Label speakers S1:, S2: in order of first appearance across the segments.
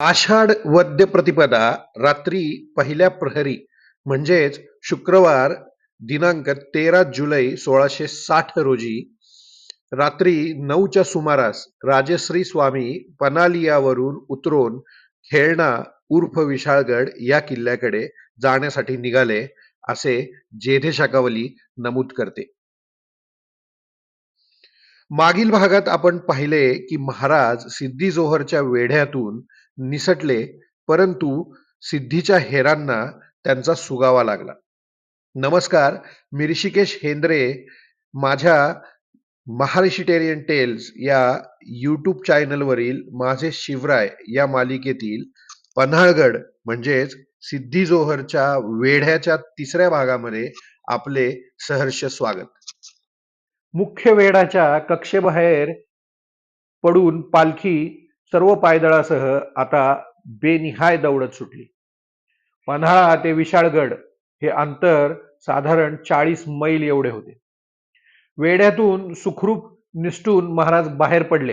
S1: आषाढ वद्य प्रतिपदा रात्री पहिल्या प्रहरी म्हणजेच शुक्रवार दिनांक तेरा जुलै सोळाशे साठ रोजी रात्री नऊच्या सुमारास राजश्री स्वामी पनालियावरून उतरून खेळणा उर्फ विशाळगड या किल्ल्याकडे जाण्यासाठी निघाले असे जेधे शाकावली नमूद करते. मागील भागात आपण पाहिले की महाराज सिद्धी जोहरच्या वेढ्यातून निसटले परंतु सिद्धीच्या हेरांना त्यांचा सुगावा लागला. नमस्कार मी ऋषिकेश हेंद्रे माझ्या महारिशिटेरियन टेल्स या यूट्यूब चॅनलवरील माझे शिवराय या मालिकेतील पन्हाळगड म्हणजेच सिद्धी जोहरच्या वेढ्याच्या तिसऱ्या भागामध्ये आपले सहर्ष स्वागत. मुख्य वेढाच्या कक्षेबाहेर पडून पालखी सर्व पायदळासह आता बेनिहाय दौडत सुटली. पन्हाळा ते विशाळगड हे अंतर साधारण चाळीस मैल एवढे होते. वेढ्यातून सुखरूप निसटून महाराज बाहेर पडले.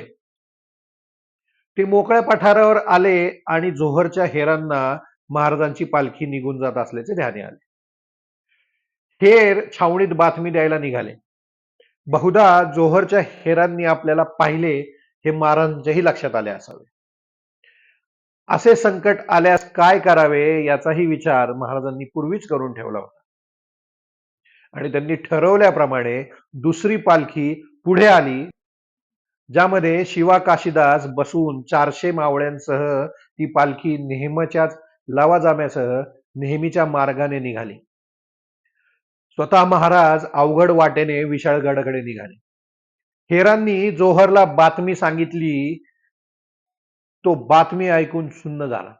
S1: ते मोकळ्या पठारावर आले आणि जोहरच्या हेरांना महाराजांची पालखी निघून जात असल्याचे ध्याने आले. हेर छावणीत बातमी द्यायला निघाले. बहुधा जोहरच्या हेरांनी आपल्याला पाहिले हे महाराजांच्याही लक्षात आले असावे. असे संकट आल्यास काय करावे याचाही विचार महाराजांनी पूर्वीच करून ठेवला होता. आणि त्यांनी ठरवल्याप्रमाणे दुसरी पालखी पुढे आली ज्यामध्ये शिवा काशीदास बसून चारशे मावळ्यांसह ती पालखी नेहमीच्याच लवाजाम्यासह नेहमीच्या मार्गाने निघाली. स्वतः महाराज अवघड वाटेने विशाळगडाकडे निघाले. हेरांनी जोहरला बातमी सांगितली तो बातमी ऐकून सुन्न झाला.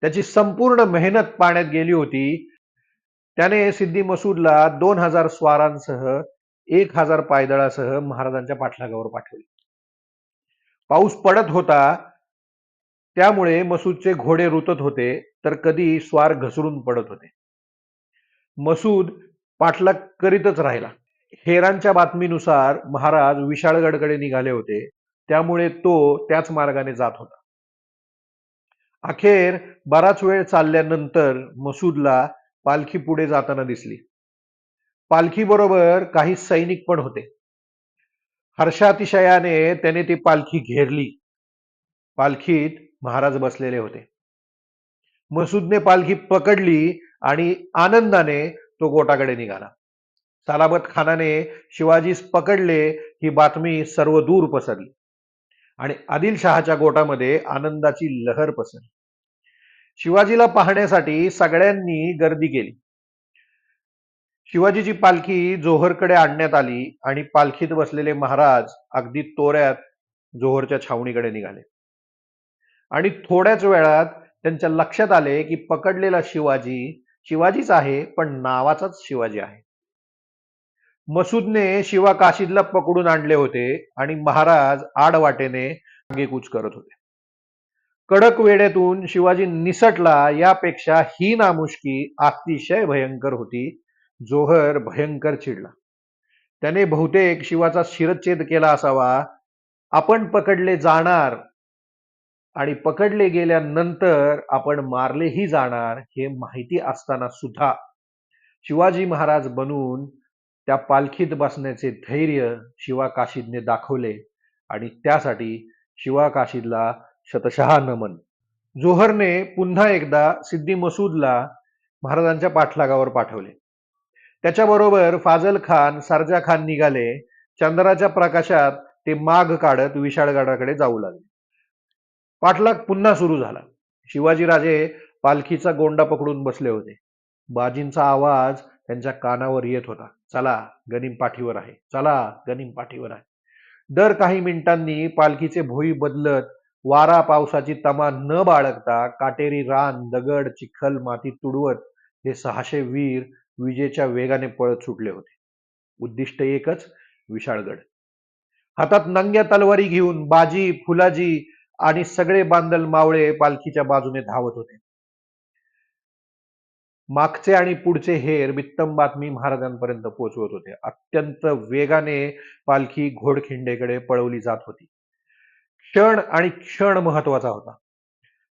S1: त्याची संपूर्ण मेहनत पाण्यात गेली होती. त्याने सिद्धी मसूदला दोन हजार स्वारांसह एक हजार पायदळासह महाराजांच्या पाठलागावर पाठवले. पाऊस पडत होता त्यामुळे मसूदचे घोडे रुतत होते तर कधी स्वार घसरून पडत होते. मसूद पाठलाग करीतच राहिला. हेरांच्या बातमीनुसार महाराज विशाळगडकडे निघाले होते. त्यामुळे तो त्याच मार्गाने जात होता. अखेर बराच वेळ चालल्यानंतर मसूदला पालखी पुढे जाताना दिसली. पालखी बरोबर काही सैनिक पण होते. हर्षातिशयाने त्याने ती पालखी घेरली. पालखीत महाराज बसलेले होते. मसूदने पालखी पकडली आणि आनंदाने तो गोटाकडे निघाला. सलाबत खानाने शिवाजीस पकडले ही बातमी सर्व दूर पसरली. आणि आदिलशहाच्या गोटामध्ये आनंदाची लहर पसरली. शिवाजीला पाहण्यासाठी सगळ्यांनी गर्दी केली. शिवाजीची पालखी जोहरकडे आणण्यात आली आणि पालखीत बसलेले महाराज अगदी तोऱ्यात जोहरच्या छावणीकडे निघाले. आणि थोड्याच वेळात त्यांच्या लक्षात आले की पकडलेला शिवाजी शिवाजीच आहे पण नावाचाच शिवाजी आहे. मसूदने शिवा काशीदला पकडून आणले होते आणि महाराज आडवाटेने आगेकूच करत होते. कडक वेडेतून शिवाजी निसटला यापेक्षा ही नामुष्की अतिशय भयंकर होती. जोहर भयंकर चिडला. त्याने बहुतेक शिवाचा शिरच्छेद केला असावा. आपण पकडले जाणार आणि पकडले गेल्यानंतर आपण मारलेही जाणार हे माहिती असताना सुद्धा शिवाजी महाराज बनून त्या पालखीत बसण्याचे धैर्य शिवा काशीदने दाखवले आणि त्यासाठी शिवा काशीदला शतशहा नमन. जोहरने पुन्हा एकदा सिद्धी मसूदला महाराजांच्या पाठलागावर पाठवले. त्याच्याबरोबर फाजल खान सारजा खान निघाले. चंद्राच्या प्रकाशात ते माग काढत विशाळगडाकडे जाऊ लागले. पाठलाग पुन्हा सुरू झाला. शिवाजीराजे पालखीचा गोंडा पकडून बसले होते. बाजींचा आवाज त्यांच्या कानावर येत होता. चला गनिम पाठीवर आहे. चला गनिम पाठीवर आहे. दर काही मिनिटांनी पालखीचे भोई बदलत वारा पावसाची तमा न बाळगता काटेरी रान दगड चिखल माती तुडवत हे सहाशे वीर विजेच्या वेगाने पळत सुटले होते. उद्दिष्ट एकच विशाळगड. हातात नंग्या तलवारी घेऊन बाजी फुलाजी आणि सगळे बांधल मावळे पालखीच्या बाजूने धावत होते. मागचे आणि पुढचे हेर वित्तम बातमी महाराजांपर्यंत पोहोचवत होते. अत्यंत वेगाने पालखी घोडखिंडेकडे पळवली जात होती. क्षण आणि क्षण महत्त्वाचा होता.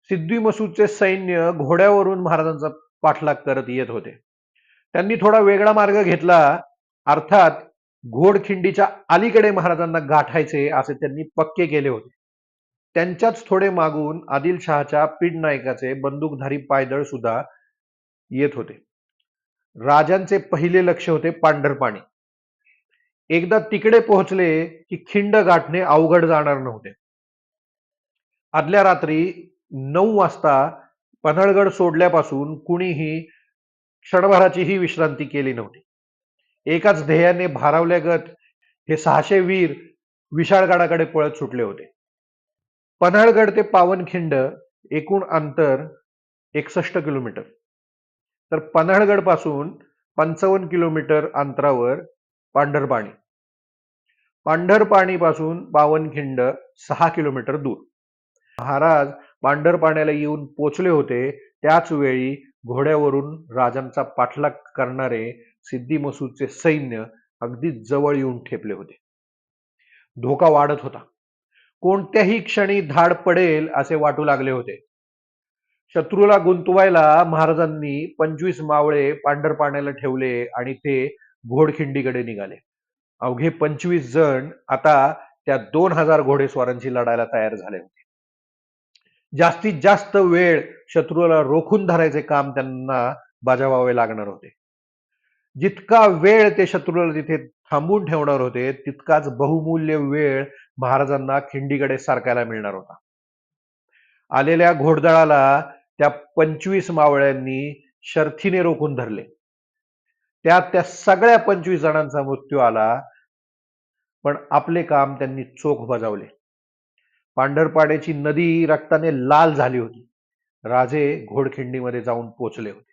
S1: सिद्धी मसूदचे सैन्य घोड्यावरून महाराजांचा पाठलाग करत येत होते. त्यांनी थोडा वेगळा मार्ग घेतला अर्थात घोडखिंडीच्या अलीकडे महाराजांना गाठायचे असे त्यांनी पक्के केले होते. त्यांच्याच थोडे मागून आदिलशहाच्या पीड नायकाचे बंदूकधारी पायदळ सुद्धा येत होते. राजांचे पहिले लक्ष होते पांढरपाणी. एकदा तिकडे पोहोचले की खिंड गाठणे अवघड जाणार नव्हते. आदल्या रात्री नऊ वाजता पन्हाळगड सोडल्यापासून कुणीही क्षणभराचीही विश्रांती केली नव्हती. एकाच ध्येयाने भारावल्यागत हे सहाशे वीर विशाळगडाकडे पळत सुटले होते. पन्हाळगड ते पावनखिंड एकूण अंतर एकसष्ट किलोमीटर. तर पन्हाळगडपासून पंचावन्न किलोमीटर अंतरावर पांढरपाणी. पांढरपाणी पासून पावनखिंड सहा किलोमीटर दूर. महाराज पांढरपाण्याला येऊन पोचले होते त्याच वेळी घोड्यावरून राजांचा पाठलाग करणारे सिद्धी मसूदचे सैन्य अगदी जवळ येऊन ठेपले होते. धोका वाढत होता. कोणत्याही क्षणी धाड पडेल असे वाटू लागले होते. शत्रूला गुंतवायला महाराजांनी पंचवीस मावळे पांढरपाण्याला ठेवले आणि ते घोडखिंडीकडे निघाले. अवघे पंचवीस जण आता त्या दोन हजार घोडेस्वारांशी लढायला तयार झाले होते. जास्तीत जास्त वेळ शत्रूला रोखून धरायचे काम त्यांना बजावावे लागणार होते. जितका वेळ ते शत्रूला तिथे थांबून ठेवणार होते तितकाच बहुमूल्य वेळ महाराजांना खिंडीकडे सारखायला मिळणार होता. आलेल्या घोडदळाला त्या पंचवीस मावळ्यांनी शर्थीने रोखून धरले. त्यात त्या सगळ्या पंचवीस जणांचा मृत्यू आला पण आपले काम त्यांनी चोख बजावले. पांढरपाड्याची नदी रक्ताने लाल झाली होती. राजे घोडखिंडीमध्ये जाऊन पोचले होते.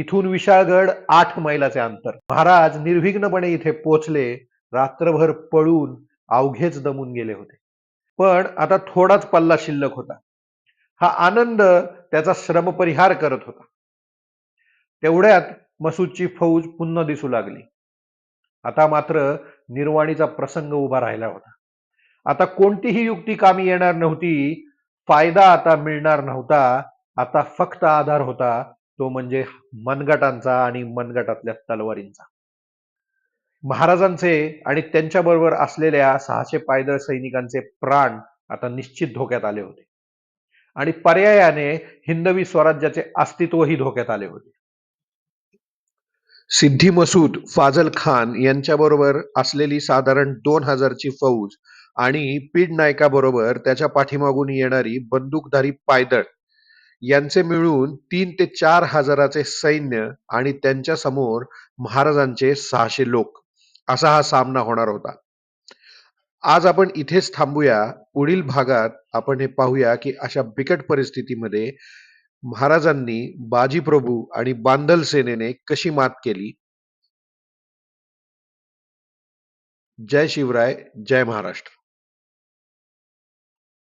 S1: इथून विशाळगड आठ मैलाचे अंतर. महाराज निर्विघ्नपणे इथे पोचले रात्रभर पळून अवघेच दमून गेले होते. पण आता थोडाच पल्ला शिल्लक होता. हा आनंद त्याचा श्रमपरिहार करत होता. तेवढ्यात मसूदची फौज पुन्हा दिसू लागली. आता मात्र निर्वाणीचा प्रसंग उभा राहिला होता. आता कोणतीही युक्ती कामी येणार नव्हती फायदा आता मिळणार नव्हता आता फक्त आधार होता तो म्हणजे मनगटांचा आणि मनगटातल्या तलवारींचा. महाराजांचे आणि त्यांच्याबरोबर असलेल्या सहाशे पायदळ सैनिकांचे प्राण आता निश्चित धोक्यात आले होते. आणि पर्यायाने हिंदवी स्वराज्याचे अस्तित्वही धोक्यात आले होते. सिद्धी मसूद फाजल खान यांच्याबरोबर असलेली साधारण दोन हजारची फौज आणि पीड नायकाबरोबर त्याच्या पाठीमागून येणारी बंदूकधारी पायदळ यांचे मिळून तीन ते चार हजाराचे सैन्य आणि त्यांच्यासमोर महाराजांचे सहाशे लोक असा हा सामना होणार होता. आज आपण इथेच थांबूया. पुढील भागात आपण हे पाहूया की अशा बिकट परिस्थितीमध्ये महाराजांनी बाजीप्रभू आणि बांदल सेनेने कशी मात केली? जय शिवराय जय महाराष्ट्र.